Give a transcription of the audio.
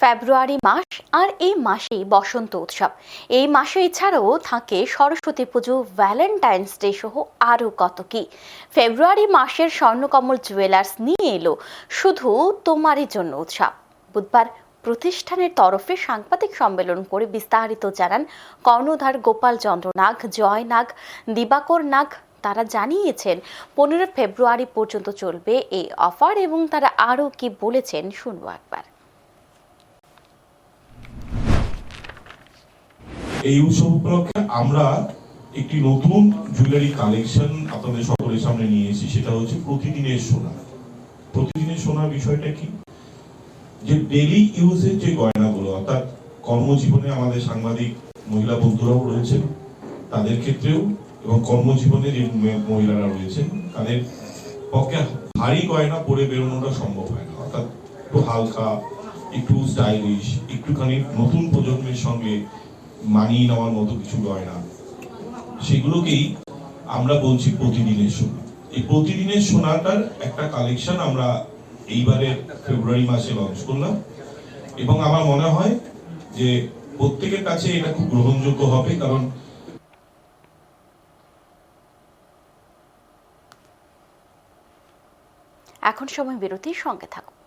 ফেব্রুয়ারি মাস আর এই মাসেই বসন্ত উৎসব। এই মাসে এছাড়াও থাকে সরস্বতী পুজো, ভ্যালেন্টাইন্স ডে সহ আরও কত কি। ফেব্রুয়ারি মাসের স্বর্ণকমল জুয়েলার্স নিয়ে এলো শুধু তোমারই জন্য উৎসব। বুধবার প্রতিষ্ঠানের তরফে সাংবাদিক সম্মেলন করে বিস্তারিত জানান কর্ণধার গোপাল চন্দ্র নাগ, জয় নাগ, দিবাকর নাগ। তারা জানিয়েছেন পনেরো ফেব্রুয়ারি পর্যন্ত চলবে এই অফার এবং তারা আরও কি বলেছেন শুনব একবার। এই উৎসব উপলক্ষে আমরা একটি নতুন জুয়েলারি কালেকশন আপনাদের সকলের সামনে নিয়ে এসেছি, সেটা হচ্ছে প্রতিদিনের সোনা। প্রতিদিনের সোনার বিষয়টা কি? যে ডেলি ইউজের যে গয়নাগুলো, অর্থাৎ কর্মজীবনে আমাদের সাংবাদিক, মহিলা বন্ধুরাও রয়েছেন তাদের ক্ষেত্রেও, এবং কর্মজীবনে যে মহিলারা রয়েছেন, তাদের পক্ষে ভারী গয়না পরে বেরোনোটা সম্ভব হয় না। অর্থাৎ একটু হালকা, একটু স্টাইলিশ একটুখানি নতুন প্রজন্মের সঙ্গে মানিয়ে নেওয়ার মতো কিছু গয়না সেগুলোকেই আমরা বলছি প্রতিদিনের সোনা এই প্রতিদিনের সোনাটার একটা কালেকশন আমরা এইবারে ফেব্রুয়ারি মাসে লঞ্চ করলাম। এবং আমার মনে হয় যে প্রত্যেকের কাছে এটা খুব গ্রহণযোগ্য হবে, কারণ এখন সময় বিরতির সঙ্গে থাকুন।